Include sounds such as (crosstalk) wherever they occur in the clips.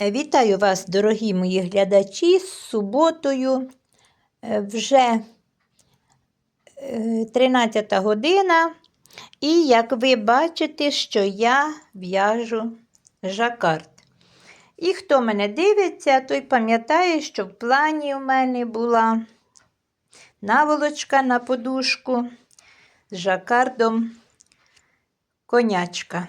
Е, Вітаю вас, дорогі мої глядачі, з суботою. Е, Вже е, 13 година. І як ви бачите, що я в'яжу жакард. І хто мене дивиться, той пам'ятає, що в плані у мене була наволочка на подушку з жакардом конячка.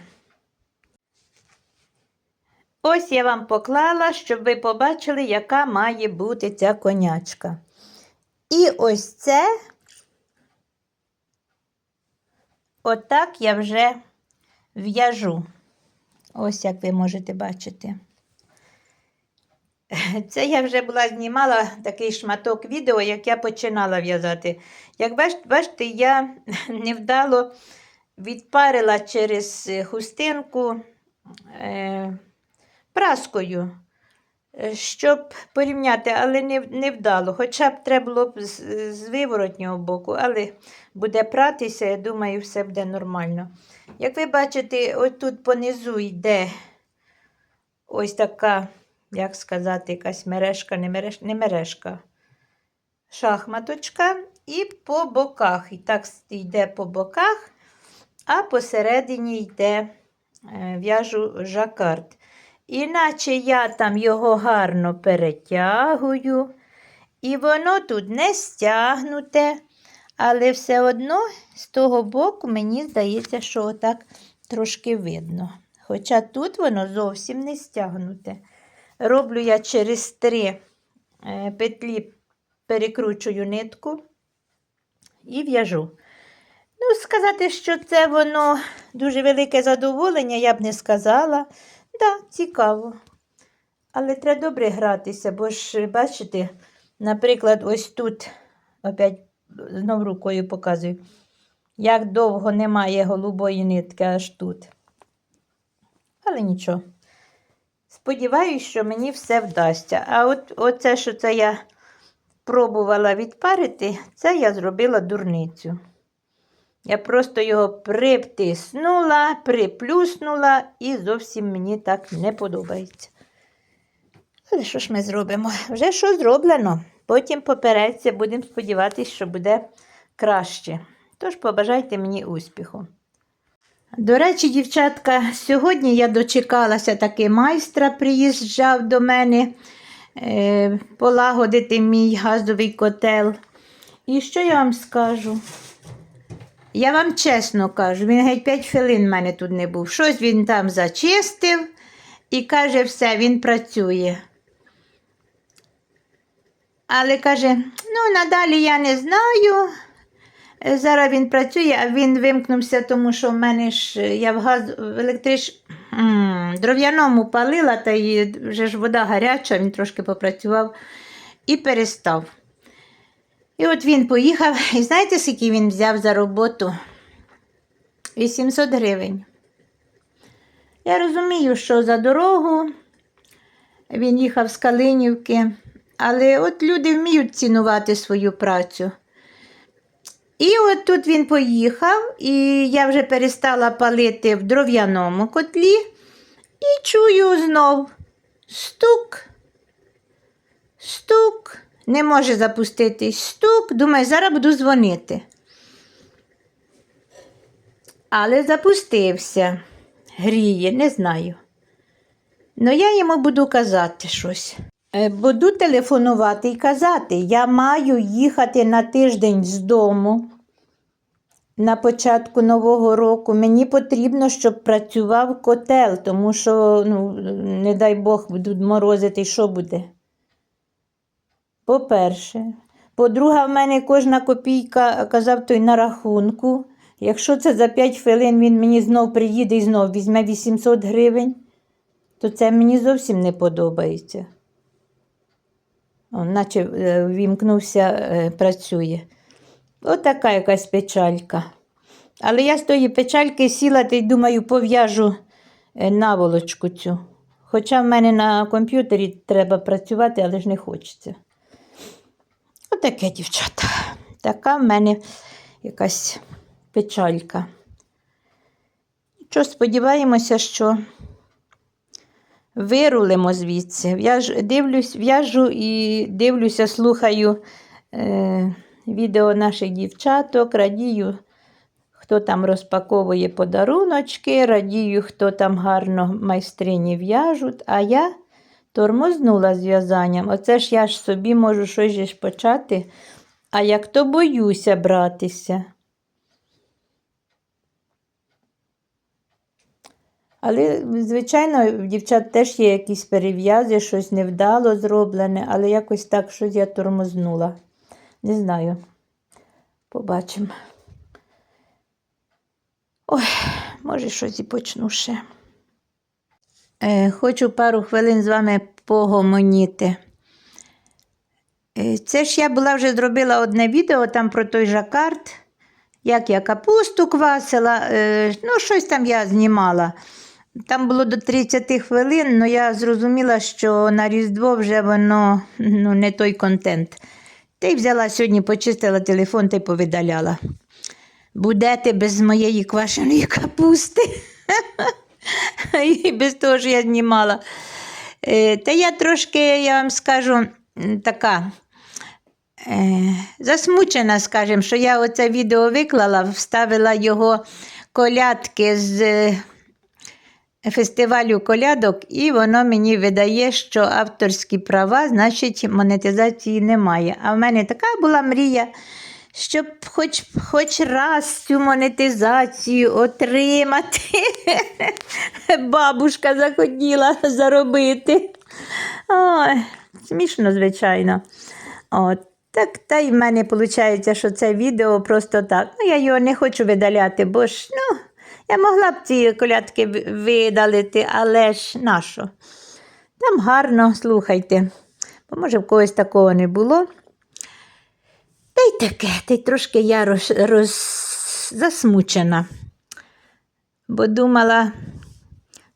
Ось я вам поклала, щоб ви побачили, яка має бути ця конячка. І ось це, отак я вже в'яжу. Ось як ви можете бачити. Це я вже була знімала такий шматок відео, як я починала в'язати. Як бачите, я (laughs) невдало відпарила через хустинку. Е праскою, е, щоб порівняти, але не не вдало. Хоча б треба було б з, з виворотнього боку, але буде пратися, я думаю, все буде нормально. Як ви бачите, ось тут понизу йде ось така, як сказати, якась мережка, не мережка, не мережка, шахматочка, і по боках. І так йде по боках, а посередині йде е, в'яжу жакард. Іначе я там його гарно перетягую, і воно тут не стягнуте, але все одно з того боку мені здається, що отак трошки видно. Хоча тут воно зовсім не стягнуте. Роблю я через три е, петлі, перекручую нитку і в'яжу. Ну, сказати, що це воно дуже велике задоволення, я б не сказала. Так, цікаво. Але треба добре гратися, бо ж, бачите, наприклад, ось тут, опять знов рукою показую, як довго немає голубої нитки аж тут. Але нічого. Сподіваюсь, що мені все вдасться. А от оце, що це я пробувала відпарити, це я зробила дурницю. Я просто його приптиснула, приплюснула і зовсім мені так не подобається. Але що ж ми зробимо? Вже що зроблено. Потім попереться, будемо сподіватися, що буде краще. Тож побажайте мені успіху. До речі, дівчатка, сьогодні я дочекалася таки майстра, приїжджав до мене е, полагодити мій газовий котел. І що я вам скажу? Я вам чесно кажу, він геть 5 хвилин в мене тут не був. Щось він там зачистив і каже, все, він працює. Але каже, ну, надалі я не знаю. Зараз він працює, а він вимкнувся, тому що в мене ж я в газ в електрич... дров'яному палила, та й вже ж вода гаряча, він трошки попрацював і перестав. І от він поїхав, і знаєте, скільки він взяв за роботу? 800 гривень. Я розумію, що за дорогу він їхав з Калинівки, але от люди вміють цінувати свою працю. І от тут він поїхав, і я вже перестала палити в дров'яному котлі і чую знов стук, стук. Не може запуститись стук. Думаю, зараз буду дзвонити. Але запустився. Гріє, не знаю. Ну, я йому буду казати щось. Е, Буду телефонувати і казати, я маю їхати на тиждень з дому на початку Нового року. Мені потрібно, щоб працював котел, тому що, ну, не дай Бог, будуть морозити, що буде? По-перше. По-друге, в мене кожна копійка, казав той на рахунку. Якщо це за 5 хвилин він мені знов приїде і знов візьме 800 гривень, то це мені зовсім не подобається. О, наче е, вімкнувся, е, працює. Отака якась печалька. Але я з тої печальки сіла та й думаю, пов'яжу е, наволочку цю. Хоча в мене на комп'ютері треба працювати, але ж не хочеться. Отаке, дівчата. Така в мене якась печалька. Що, сподіваємося, що вирулимо звідси. В'яж, дивлюсь, в'яжу і дивлюся, слухаю е, відео наших дівчаток, радію, хто там розпаковує подаруночки, радію, хто там гарно майстрині в'яжуть, а я тормознула з в'язанням. Оце ж я ж собі можу щось ж почати, а як то боюся братися. Але, звичайно, в дівчат теж є якісь перев'язи, щось невдало зроблене, але якось так щось я тормознула. Не знаю. Побачимо. Ой, може, щось і почну ще. Е, хочу пару хвилин з вами погомоніти. Е, Це ж я була вже зробила одне відео там про той жакард, як я капусту квасила, е, ну, щось там я знімала. Там було до 30 хвилин, але я зрозуміла, що на Різдво вже воно ну, не той контент. Та й взяла сьогодні, почистила телефон та й повидаляла. Будете без моєї квашеної капусти. (laughs) (laughs) І без того ж я знімала. Е, Та я трошки, я вам скажу, така е, засмучена, скажімо, що я оце відео виклала, вставила його колядки з е, фестивалю колядок, і воно мені видає, що авторські права, значить, монетизації немає. А в мене така була мрія, щоб хоч, хоч раз цю монетизацію отримати. (laughs) Бабушка захотіла заробити. Ой, смішно, звичайно. От. Так, та й в мене виходить, що це відео просто так. Ну, я його не хочу видаляти, бо ж, ну, я могла б ці колядки видалити, але ж нащо? Там гарно, слухайте. Бо може в когось такого не було. Й таке, та й трошки я роз, роз... засмучена. Бо думала,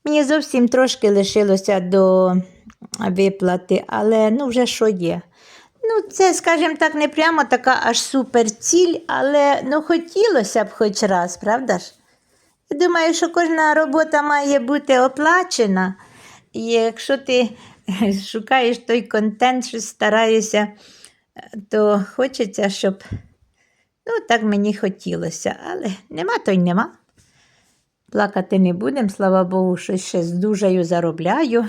мені зовсім трошки лишилося до виплати, але ну вже що є. Ну, це, скажімо так, не прямо така аж суперціль, але ну, хотілося б хоч раз, правда ж? Я думаю, що кожна робота має бути оплачена. І якщо ти (laughs) шукаєш той контент, щось стараєшся, то хочеться, щоб ну, так мені хотілося. Але нема, то й нема. Плакати не будемо, слава Богу, щось ще здужаю, заробляю.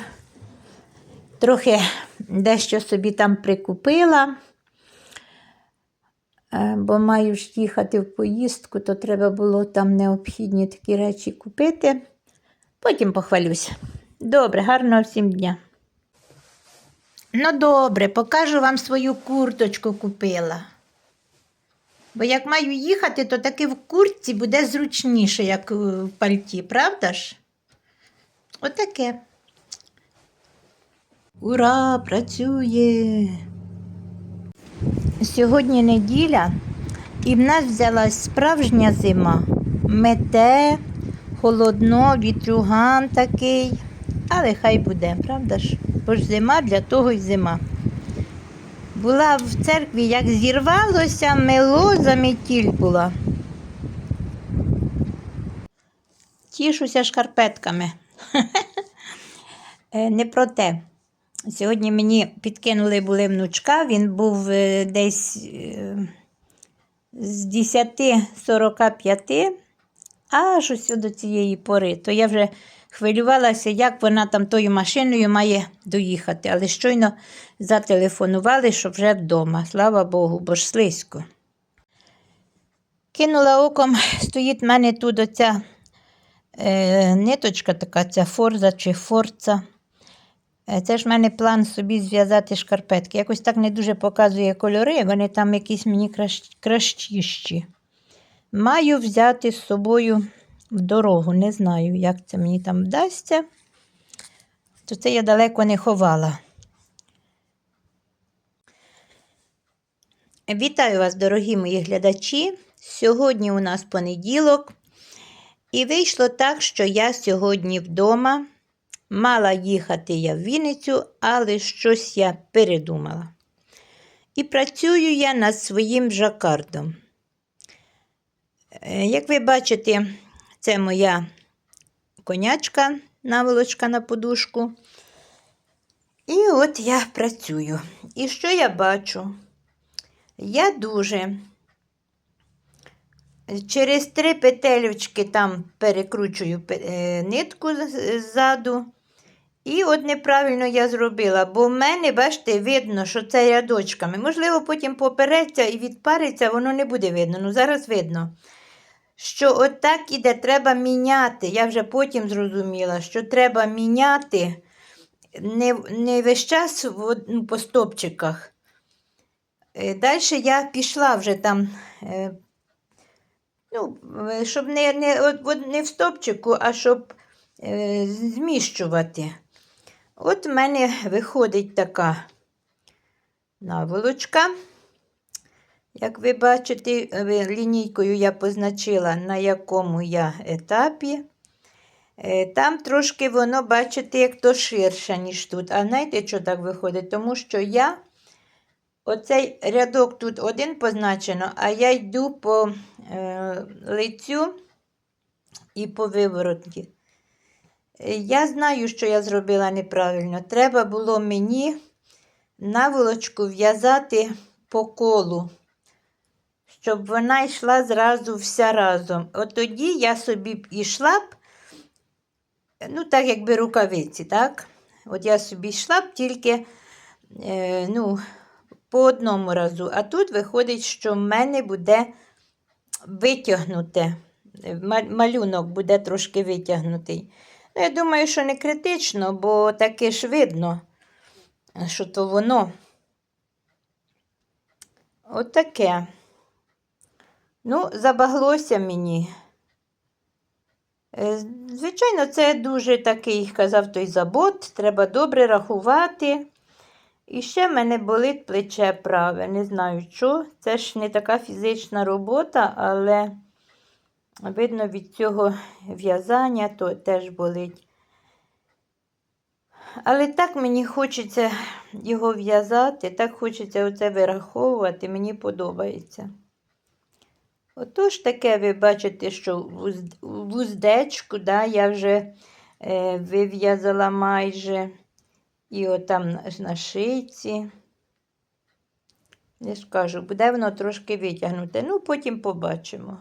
Трохи дещо собі там прикупила, Е, бо маю ж їхати в поїздку, то треба було там необхідні такі речі купити. Потім похвалюся. Добре, гарного всім дня. Ну, добре, покажу вам свою курточку купила. Бо як маю їхати, то таки в куртці буде зручніше, як е, в пальті, правда ж? Отаке. Ура, працює. Сьогодні неділя, і в нас взялась справжня зима. Мете, холодно, вітрюган такий. Але хай буде, правда ж? Бо ж зима для того й зима. Була в церкві, як зірвалося, мело заметіль була. Тішуся шкарпетками. Е, Не про те. Сьогодні мені підкинули були внучка, він був е, десь е, з 10-45 аж ось до цієї пори. То я вже хвилювалася, як вона там тою машиною має доїхати. Але щойно зателефонували, що вже вдома. Слава Богу, бо ж слизько. Кинула оком, стоїть в мене тут оця е, ниточка така, ця форза чи форца. Е, Це ж в мене план собі зв'язати шкарпетки. Якось так не дуже показує кольори, вони там якісь мені кращ- кращіші. Маю взяти з собою в дорогу. Не знаю, як це мені там вдасться. То це я далеко не ховала. Вітаю вас, дорогі мої глядачі. Сьогодні у нас понеділок. І вийшло так, що я сьогодні вдома. Мала їхати я в Вінницю, але щось я передумала. І працюю я над своїм жакардом. Е, Як ви бачите, це моя конячка наволочка на подушку. І от я працюю. І що я бачу? Я дуже через три петелючки там перекручую е, нитку ззаду. І от неправильно я зробила, бо в мене, бачите, видно, що це рядочками. Можливо, потім попереться і відпариться, воно не буде видно. Ну, зараз видно. Що от іде, треба міняти. Я вже потім зрозуміла, що треба міняти не, не весь час в ну, по стопчиках. Далі я пішла вже там, е, ну, е, щоб не, не, не в стопчику, а щоб е, зміщувати. От в мене виходить така наволочка. Як ви бачите, е, лінійкою я позначила, на якому я етапі. Е, Там трошки воно, бачите, як то ширше, ніж тут. А знаєте, що так виходить? Тому що я оцей рядок тут один позначено, а я йду по е, лицю і по виворотці. Е, Я знаю, що я зробила неправильно. Треба було мені наволочку в'язати по колу, щоб вона йшла зразу вся разом. От тоді я собі йшла б, ну, так якби рукавиці, так? От я собі йшла б тільки е, ну, по одному разу. А тут виходить, що в мене буде витягнуте. Малюнок буде трошки витягнутий. Ну, я думаю, що не критично, бо таке ж видно, що то воно. Отаке. Ну, забаглося мені. Е, Звичайно, це дуже такий, казав той забот, треба добре рахувати. І ще в мене болить плече праве. Не знаю що. Це ж не така фізична робота, але видно від цього в'язання то теж болить. Але так мені хочеться його в'язати, так хочеться оце вираховувати, мені подобається. Отож таке ви бачите, що вуз- вуздечку, да, я вже е, вив'язала майже. І отам на- шийці. Я ж кажу, буде воно трошки витягнуте. Ну, потім побачимо.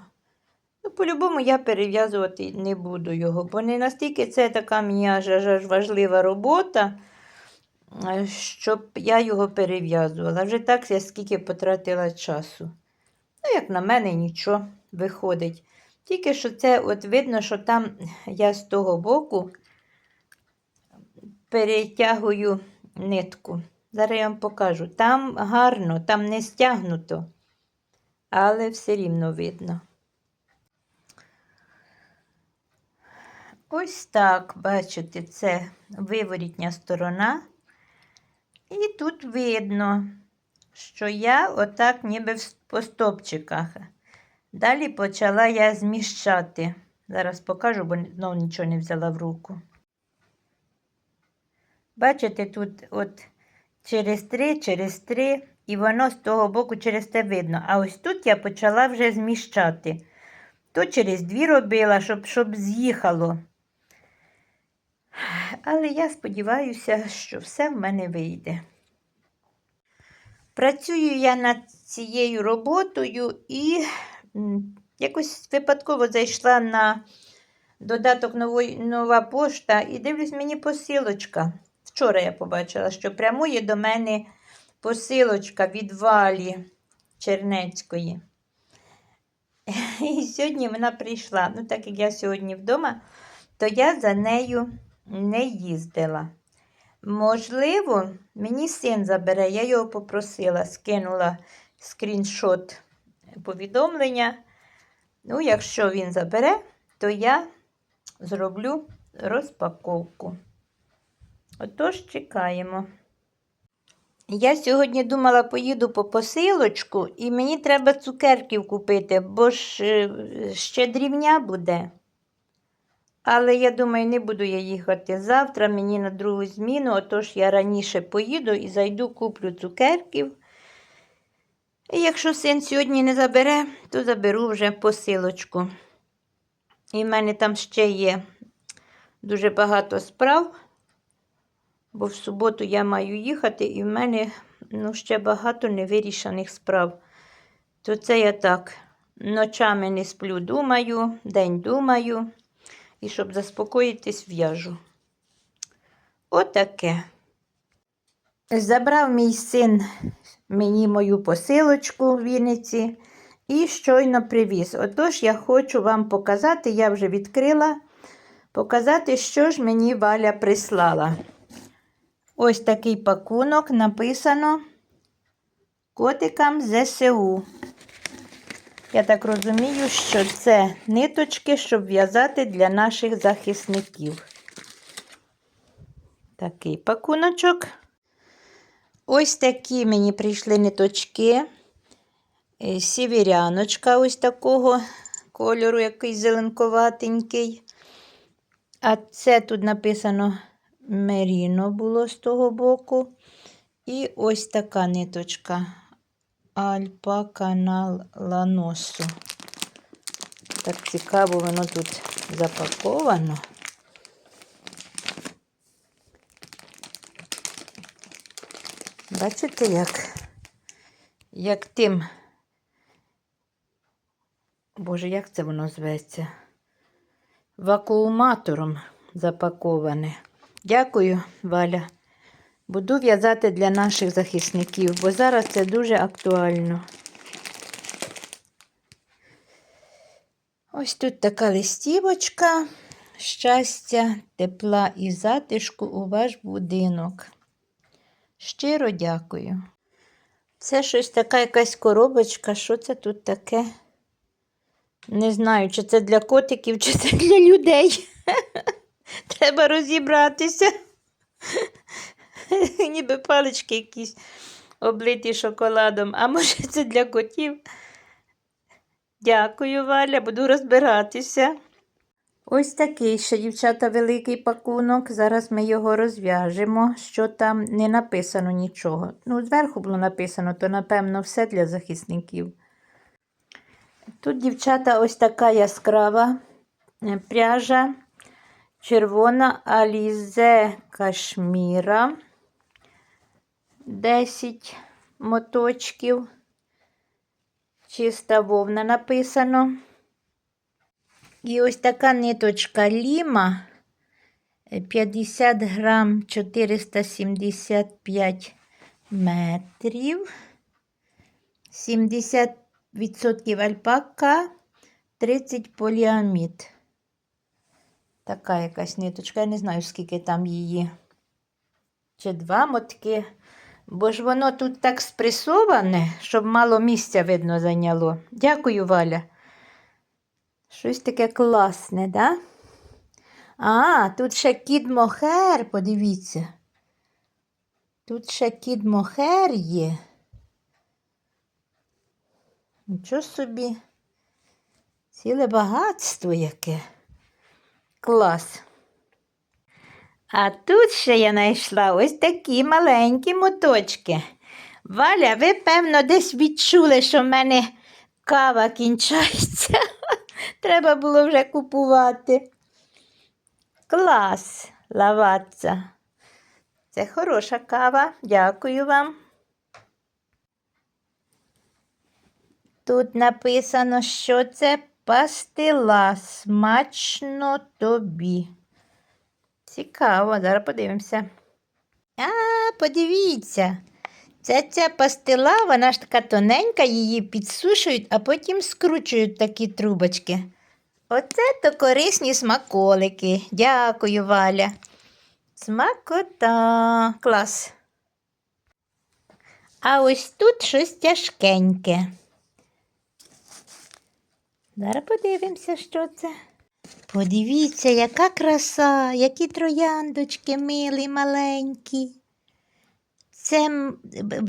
Ну, по-любому я перев'язувати не буду його, бо не настільки це така мені аж, аж, аж важлива робота, е, щоб я його перев'язувала. Вже так я скільки потратила часу. Ну, як на мене, нічого виходить. Тільки що це от видно, що там я з того боку перетягую нитку. Зараз я вам покажу. Там гарно, там не стягнуто, але все рівно видно. Ось так, бачите, це виворітня сторона. І тут видно, що я отак ніби по стопчиках. Далі почала я зміщати. Зараз покажу, бо знову нічого не взяла в руку. Бачите, тут от через три, через три, і воно з того боку через те видно. А ось тут я почала вже зміщати. То через дві робила, щоб, щоб з'їхало. Але я сподіваюся, що все в мене вийде. Працюю я над цією роботою і якось випадково зайшла на додаток нової, нова пошта і дивлюсь, мені посилочка. Вчора я побачила, що прямує до мене посилочка від Валі Чернецької. І сьогодні вона прийшла. Ну, так як я сьогодні вдома, то я за нею не їздила. Можливо, мені син забере, я його попросила, скинула скріншот повідомлення. Ну, якщо він забере, то я зроблю розпаковку. Отож, чекаємо. Я сьогодні думала, поїду по посилочку, і мені треба цукерків купити, бо ж е, ще дрівня буде. Але я думаю, не буду я їхати завтра, мені на другу зміну, отож я раніше поїду і зайду, куплю цукерків. І якщо син сьогодні не забере, то заберу вже посилочку. І в мене там ще є дуже багато справ, бо в суботу я маю їхати, і в мене ну, ще багато невирішених справ. То це я так ночами не сплю, думаю, день думаю, і щоб заспокоїтись, в'яжу. Отаке. Забрав мій син мені мою посилочку в Вінниці і щойно привіз. Отож, я хочу вам показати, я вже відкрила, показати, що ж мені Валя прислала. Ось такий пакунок написано котикам ЗСУ. Я так розумію, що це ниточки, щоб в'язати для наших захисників. Такий пакуночок. Ось такі мені прийшли ниточки. Е, Сіверяночка ось такого кольору, якийсь зеленковатенький. А це тут написано Меріно було з того боку. І ось така ниточка Альпака на ланосу. Так цікаво, воно тут запаковано. Бачите, як, як тим, Боже, як це воно зветься? Вакууматором запаковане. Дякую, Валя. Буду в'язати для наших захисників, бо зараз це дуже актуально. Ось тут така листівочка. Щастя, тепла і затишку у ваш будинок. Щиро дякую. Це щось така якась коробочка. Що це тут таке? Не знаю, чи це для котиків, чи це для людей. (laughs) Треба розібратися. (laughs) Ніби палички якісь облиті шоколадом. А може це для котів? Дякую, Валя, буду розбиратися. Ось такий ще, дівчата, великий пакунок. Зараз ми його розв'яжемо, що там не написано нічого. Ну, зверху було написано, то, напевно, все для захисників. Тут, дівчата, ось така яскрава е, пряжа. Червона Алізе Кашміра. 10 моточків. Чиста вовна написано. І ось така ниточка Ліма 50 грам 475 метрів. 70% альпака, 30 поліамід. Така якась ниточка, я не знаю, скільки там її. Чи два мотки. Бо ж воно тут так спресоване, щоб мало місця видно зайняло. Дякую, Валя. Щось таке класне, да? А, тут ще кіт мохер, подивіться. Тут ще кіт мохер є. Нічого собі. Ціле багатство яке. Клас. А тут ще я знайшла ось такі маленькі моточки. Валя, ви, певно, десь відчули, що в мене кава кінчається. (laughs) Треба було вже купувати. Клас, лаватца. Це хороша кава. Дякую вам. Тут написано, що це пастила. Смачно тобі. Цікаво, зараз подивимося. А, подивіться. Ця ця пастила, вона ж така тоненька, її підсушують, а потім скручують такі трубочки. Оце то корисні смаколики. Дякую, Валя. Смакота. Клас. А ось тут щось тяжкеньке. Зараз подивимося, що це. Подивіться, яка краса, які трояндочки милі, маленькі. Це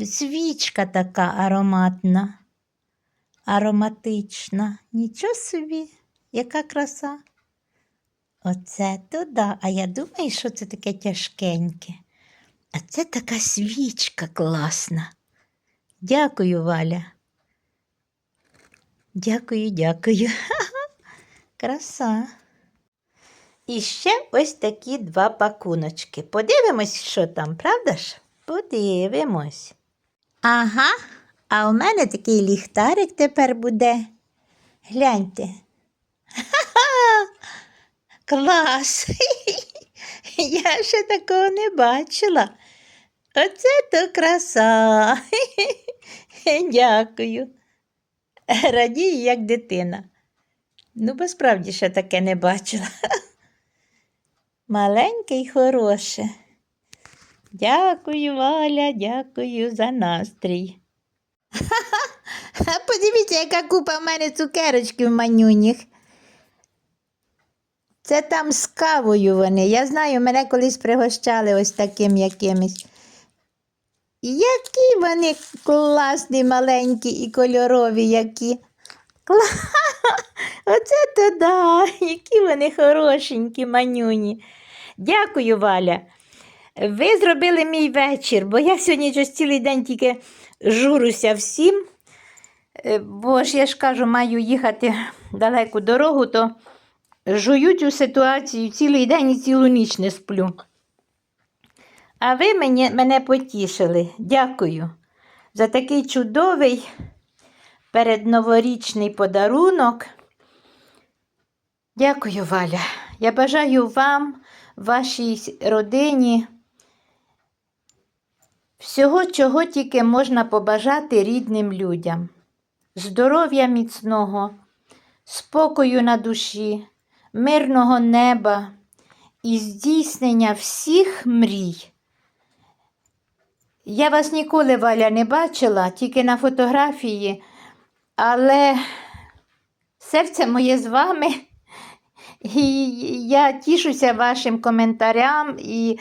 свічка така ароматна, ароматична. Нічого собі, яка краса. Оце то да. А я думаю, що це таке тяжкеньке. А це така свічка класна. Дякую, Валя. Дякую, дякую. (laughs) Краса. І ще ось такі два пакуночки. Подивимось, що там, правда ж? Подивимось. Ага, а у мене такий ліхтарик тепер буде. Гляньте. Ха-ха! (laughs) Клас! (laughs) Я ще такого не бачила. Оце то краса. (laughs) Дякую. Радію, як дитина. Ну, бо справді ще таке не бачила. (laughs) Маленьке й хороше. Дякую, Валя, дякую за настрій. (laughs) Подивіться, яка купа в мене цукерочків манюніх. Це там з кавою вони. Я знаю, мене колись пригощали ось таким якимось. Які вони класні, маленькі і кольорові, які. Кла- (laughs) Оце то да, (laughs) які вони хорошенькі, манюні. Дякую, Валя. Ви зробили мій вечір, бо я сьогодні щось цілий день тільки журуся всім. Е, Бо ж я ж кажу, маю їхати далеку дорогу, то жую цю ситуацію цілий день і цілу ніч не сплю. А ви мені, мене потішили. Дякую за такий чудовий передноворічний подарунок. Дякую, Валя. Я бажаю вам, вашій родині всього, чого тільки можна побажати рідним людям. Здоров'я міцного, спокою на душі, мирного неба і здійснення всіх мрій. Я вас ніколи, Валя, не бачила, тільки на фотографії, але серце моє з вами. І я тішуся вашим коментарям і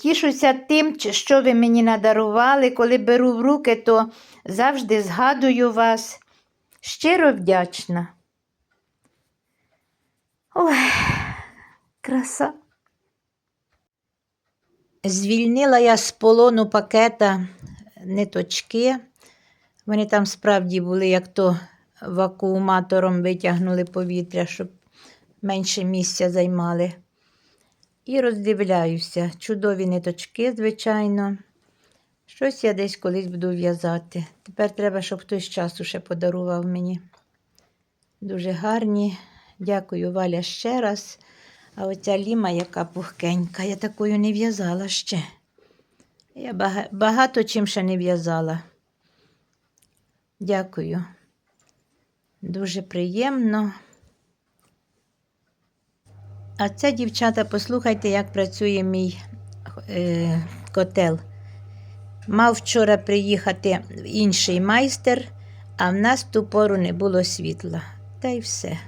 тішуся тим, що ви мені надарували. Коли беру в руки, то завжди згадую вас. Щиро вдячна. Ой, краса. Звільнила я з полону пакета ниточки. Вони там справді були, як то вакууматором витягнули повітря, щоб менше місця займали. І роздивляюся. Чудові ниточки, звичайно. Щось я десь колись буду в'язати. Тепер треба, щоб хтось часу ще подарував мені. Дуже гарні. Дякую, Валя, ще раз. А оця ліма, яка пухкенька, я такою не в'язала ще. Я багато чим ще не в'язала. Дякую. Дуже приємно. А це, дівчата, послухайте, як працює мій е, котел. Мав вчора приїхати інший майстер, а в нас в ту пору не було світла. Та й все.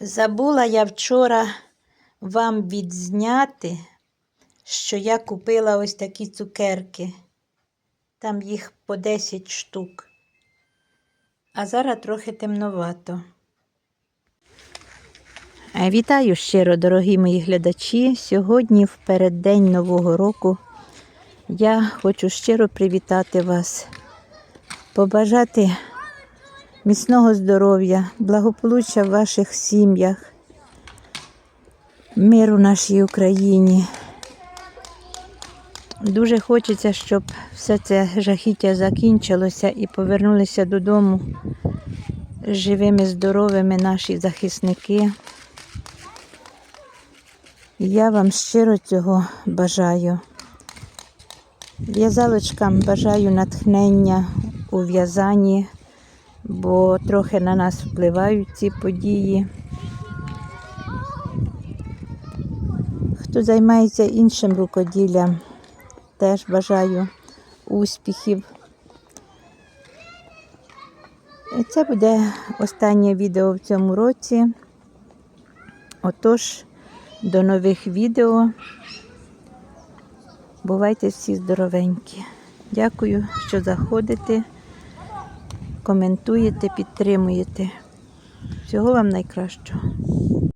Забула я вчора вам відзняти, що я купила ось такі цукерки. Там їх по 10 штук. А зараз трохи темновато. Вітаю щиро, дорогі мої глядачі. Сьогодні, в переддень Нового року, я хочу щиро привітати вас, побажати міцного здоров'я, благополуччя в ваших сім'ях, миру нашій Україні. Дуже хочеться, щоб все це жахіття закінчилося і повернулися додому живими, здоровими наші захисники. Я вам щиро цього бажаю. В'язалочкам бажаю натхнення у в'язанні, бо трохи на нас впливають ці події. Хто займається іншим рукоділлям, теж бажаю успіхів. І це буде останнє відео в цьому році. Отож, до нових відео. Бувайте всі здоровенькі. Дякую, що заходите, коментуєте, підтримуєте. Всього вам найкращого.